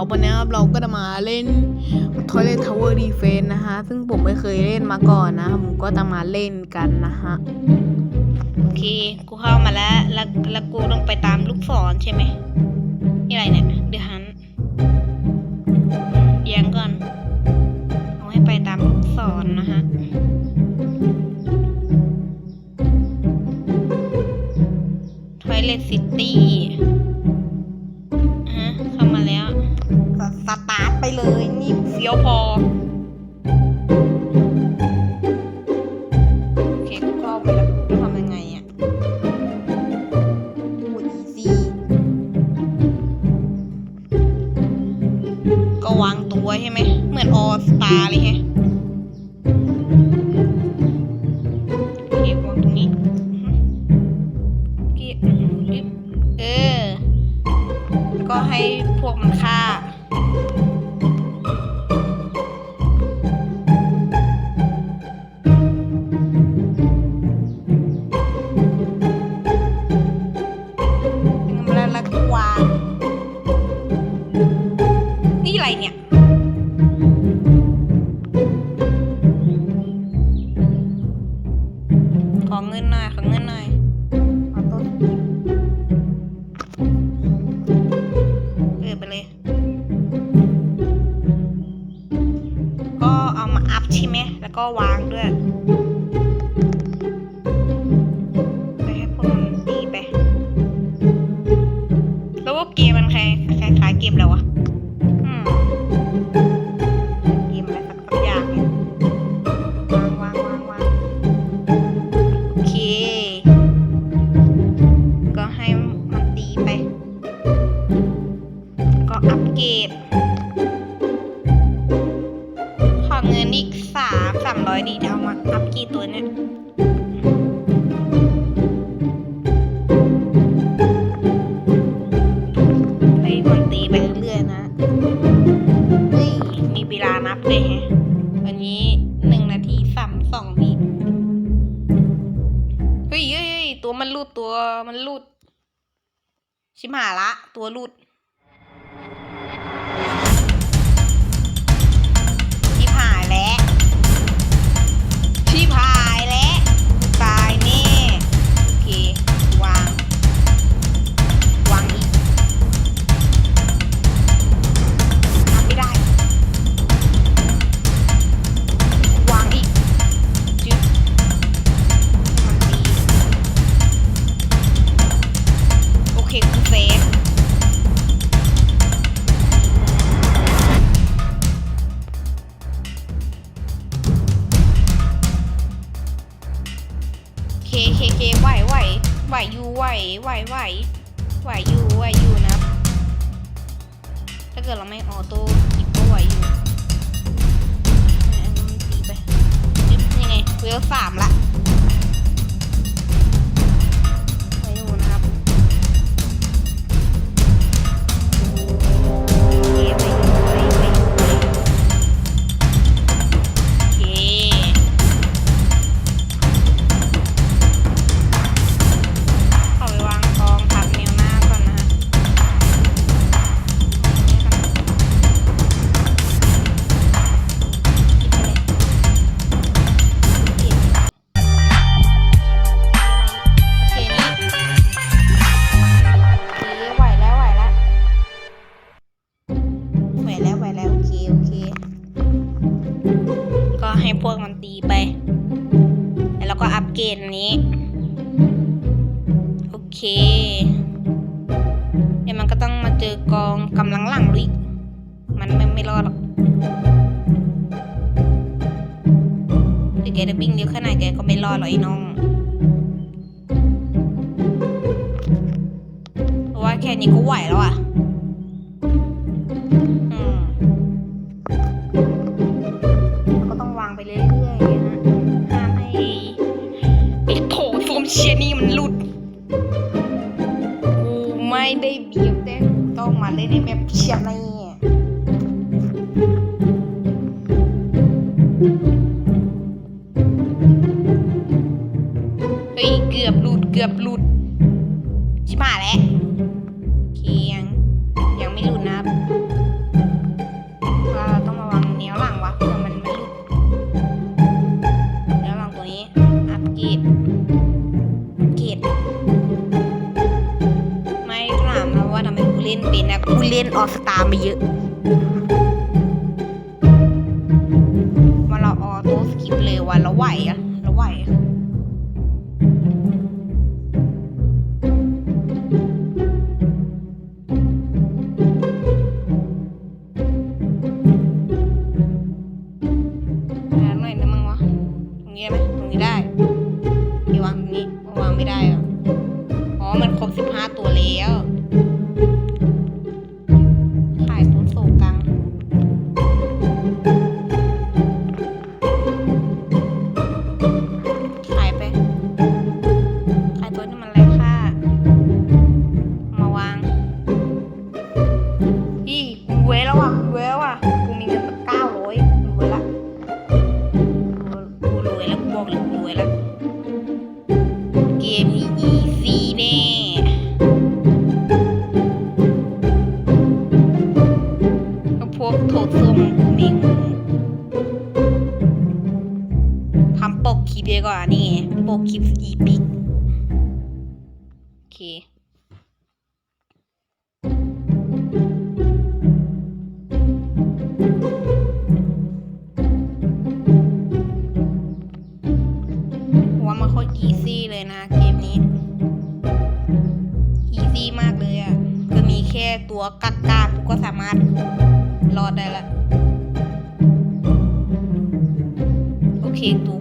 าวันนี้ครับเราก็จะมาเล่น Toilet Tower Defense นะคะซึ่งผมไม่เคยเล่นมาก่อนนะผมก็จะมาเล่นกันนะฮะ โอเค กูเข้ามาแล้วแล้วกูต้องไปตามลูกศรใช่ไหมนี่อะไรเนี่ยเดือหันยังก่อนเอาให้ไปตามลูกศรนนะฮะทอยเลตซิตี้ போலூர் ให้พวกมันตีไป แล้วก็อัปเกรดนี้ โอเค เดี๋ยวมันก็ต้องมาเจอกองกำลังหลังอีก มันไม่ไม่รอดหรอกถึงแกจะวิ่งเร็วขนาดแกก็ไม่รอดหรอกไอ้น้องเพราะว่าแค่นี้ก็ไหวแล้วอะ ไม่ได้บีบแต่ต้องมาเล่นในแมปเชียร์นี่เกือบหลุดเกือบหลุด รอดได้ละ โอเคตู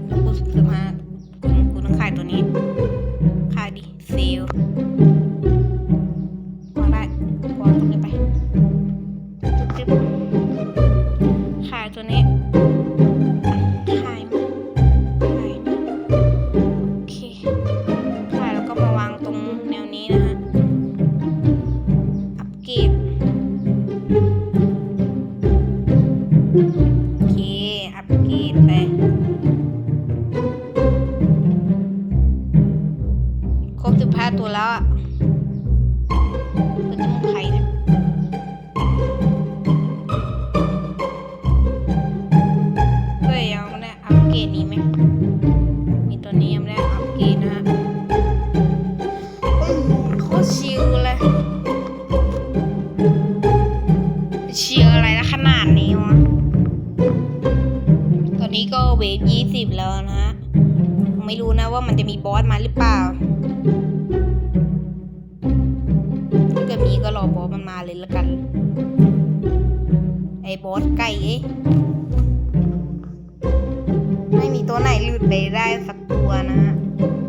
ไม่มีตัวไหนหลุดไปได้สักตัวนะฮะ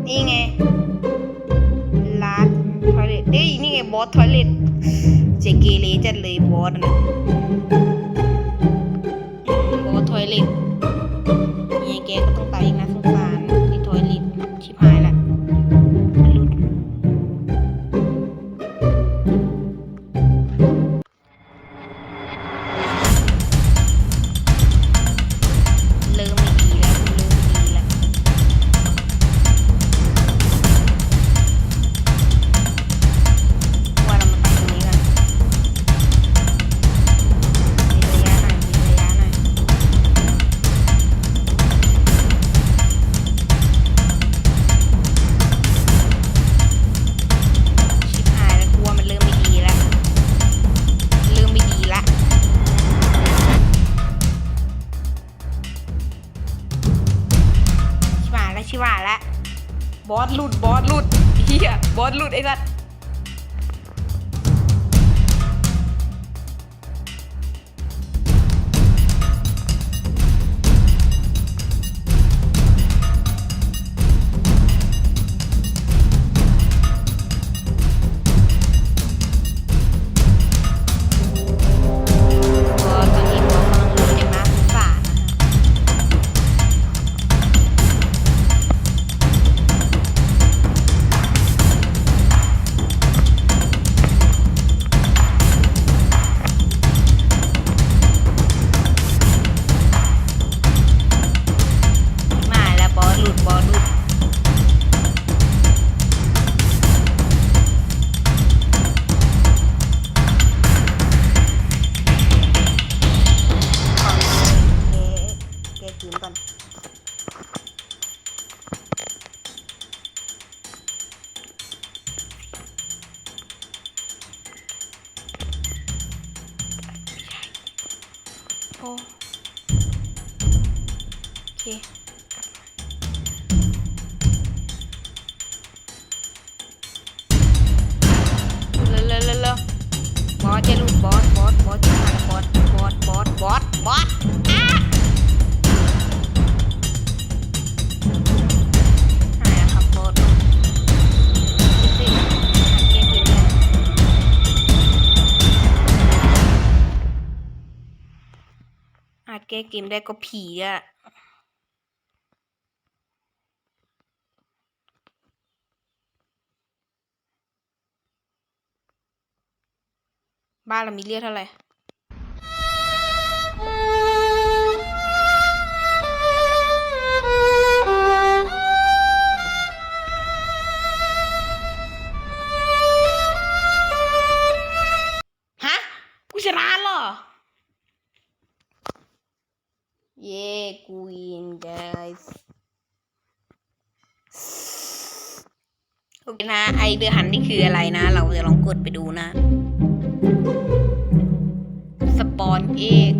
นี่ไงลาดทอยเลตเอ้ยนี่ไงบอสทอยเลตเจเกเลจัดเลยบอสนะ say that Okay. เกมได้ก็ผีอะบ้านเรามีเลือดเท่าไหร่ เบอหันนี่คืออะไรนะ เราจะลองกดไปดูนะ สปอนเอก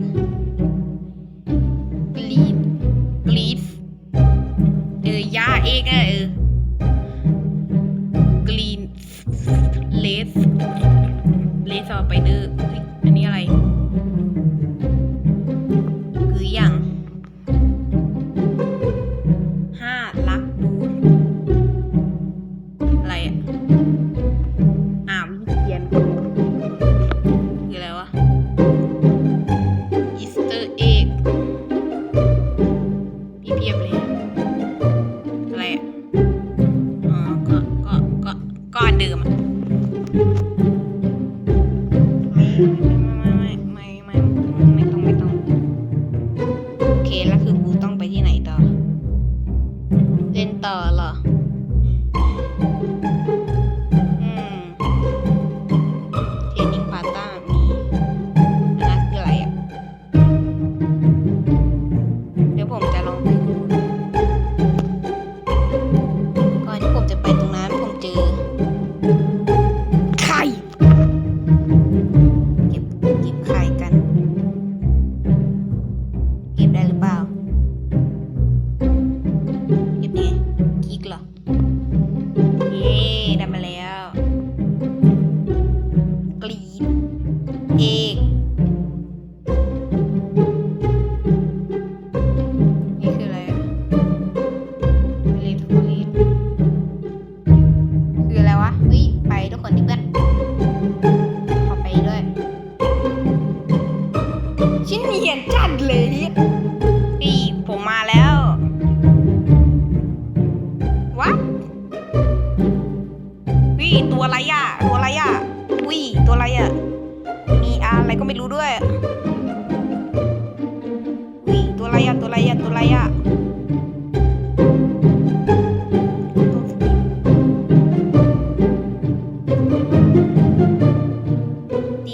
กรีดกรีดเออยาเอกนะเออกรีนเลสเลสเอาไปดื้อ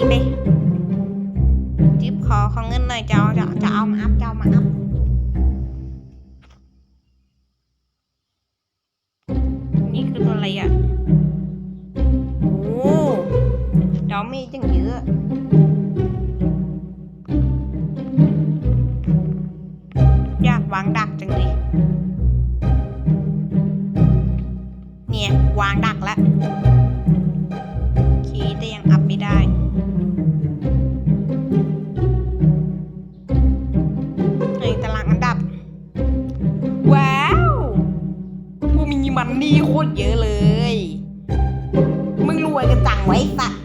一杯 phải và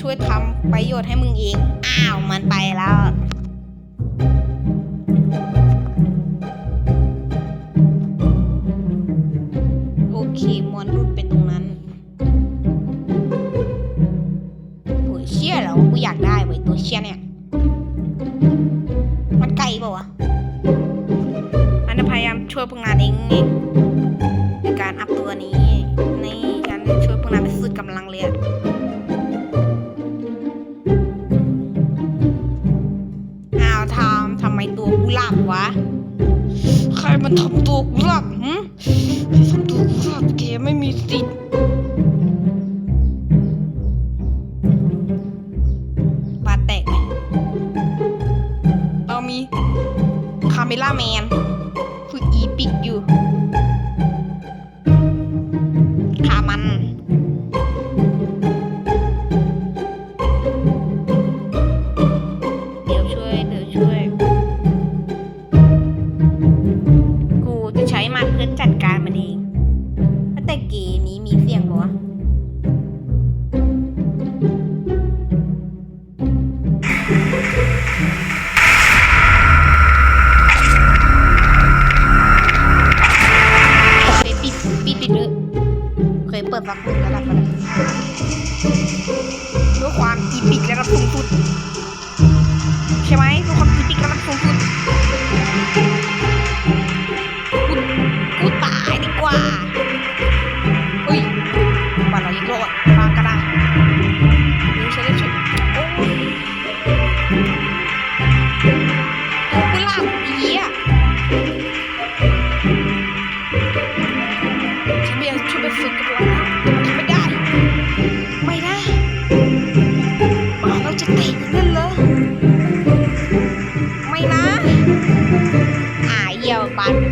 ช่วยทำประโยชน์ให้มึงเอง อ้าวมันไปแล้ว see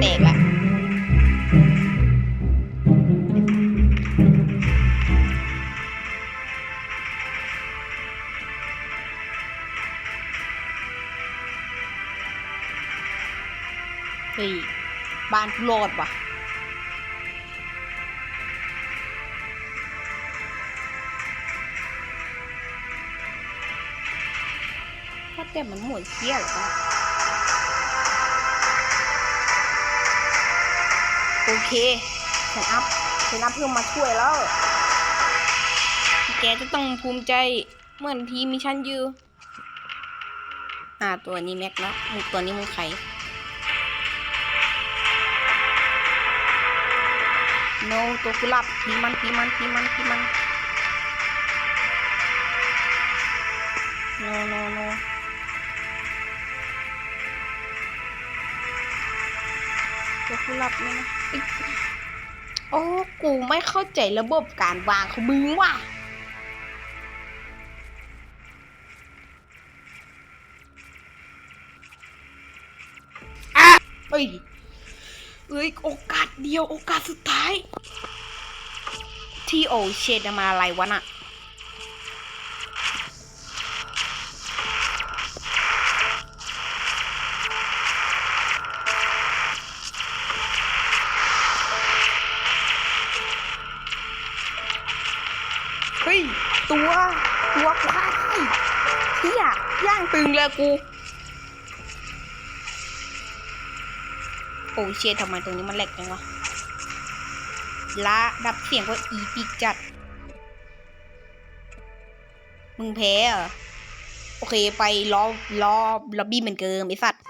แตกละเฮ้บ้านโลดว่ะถ้าแต่มันหมุนเชี่ยวอะ โอเคเซนอัพเซนอัพเพิ่มมาช่วยแล้วแกจะต้องภูมิใจเหมือนทีมีชั้นยือ่าตัวนี้แม็กแล้วมุตัวนี้มึงใครโนตัวกุลับทีมันทีมันทีมันทีมันโนโน จะกูหลับไหมนะโอ้ กูไม่เข้าใจระบบการวางของมึงว่ะเอ้ย เอ้ย โอกาสเดียวโอกาสสุดท้าย ที่โอเชดมาอะไรวะน่ะูโอ้เชียทำไมตรงนี้มันแหลกจังวะละดับเสียงก็อีปิกจัด มึงแพ้เหอโอเคไปล้อล้อล็อบบี้เหมือนเดิมไอ้สัตว์